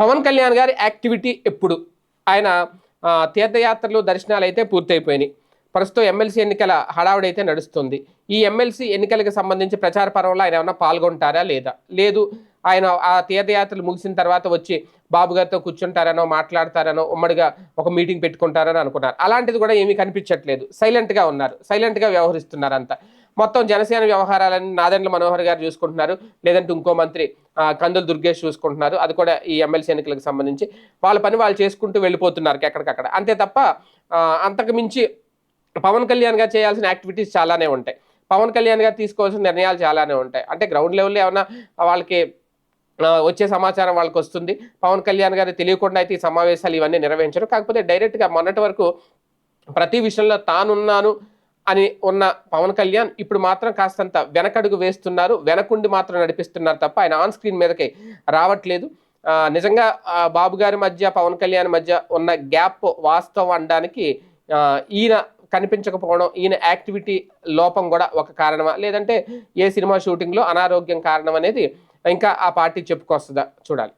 పవన్ కళ్యాణ్ గారి యాక్టివిటీ ఎప్పుడు? ఆయన తీర్థయాత్రలు దర్శనాలు అయితే పూర్తయిపోయినాయి. ప్రస్తుతం ఎమ్మెల్సీ ఎన్నికల హడావుడి అయితే నడుస్తుంది. ఈ ఎమ్మెల్సీ ఎన్నికలకు సంబంధించి ప్రచార పర్వంలో ఆయన ఏమైనా పాల్గొంటారా లేదా? లేదు ఆయన ఆ తీర్థయాత్రలు ముగిసిన తర్వాత వచ్చి బాబు గారితో కూర్చుంటారనో మాట్లాడతారనో ఉమ్మడిగా ఒక మీటింగ్ పెట్టుకుంటారని అనుకున్నారు. అలాంటిది కూడా ఏమీ కనిపించట్లేదు. సైలెంట్గా ఉన్నారు. సైలెంట్గా వ్యవహరిస్తున్నారు అంతా మొత్తం జనసేన వ్యవహారాలన్నీ నాదెండ్ల మనోహర్ గారు చూసుకుంటున్నారు లేదంటే ఇంకో మంత్రి కందుల దుర్గేష్ చూసుకుంటున్నారు. అది కూడా ఈ ఎమ్మెల్సీ ఎన్నికలకు సంబంధించి వాళ్ళ పని వాళ్ళు చేసుకుంటూ వెళ్ళిపోతున్నారు ఎక్కడికక్కడ. అంతే తప్ప అంతకు మించి పవన్ కళ్యాణ్ గారు చేయాల్సిన యాక్టివిటీస్ చాలానే ఉంటాయి. పవన్ కళ్యాణ్ గారు తీసుకోవాల్సిన నిర్ణయాలు చాలానే ఉంటాయి. అంటే గ్రౌండ్ లెవెల్లో ఏమైనా వాళ్ళకి వచ్చే సమాచారం వాళ్ళకి వస్తుంది. పవన్ కళ్యాణ్ గారు తెలియకుండా అయితే ఈ సమావేశాలు ఇవన్నీ నిర్వహించరు. కాకపోతే డైరెక్ట్గా మొన్నటి వరకు ప్రతి విషయంలో తానున్నాను అని ఉన్న పవన్ కళ్యాణ్ ఇప్పుడు మాత్రం కాస్తంత వెనకడుగు వేస్తున్నారు. వెనకుండి మాత్రం నడిపిస్తున్నారు తప్ప ఆయన ఆన్ స్క్రీన్ మీదకి రావట్లేదు. నిజంగా బాబు గారి మధ్య పవన్ కళ్యాణ్ మధ్య ఉన్న గ్యాప్ వాస్తవం అనడానికి ఈయన కనిపించకపోవడం ఈయన యాక్టివిటీ లోపం కూడా ఒక కారణమా? లేదంటే ఏ సినిమా షూటింగ్లో అనారోగ్యం కారణం అనేది ఇంకా ఆ పార్టీ చెప్పుకొస్తుందా? చూడాలి.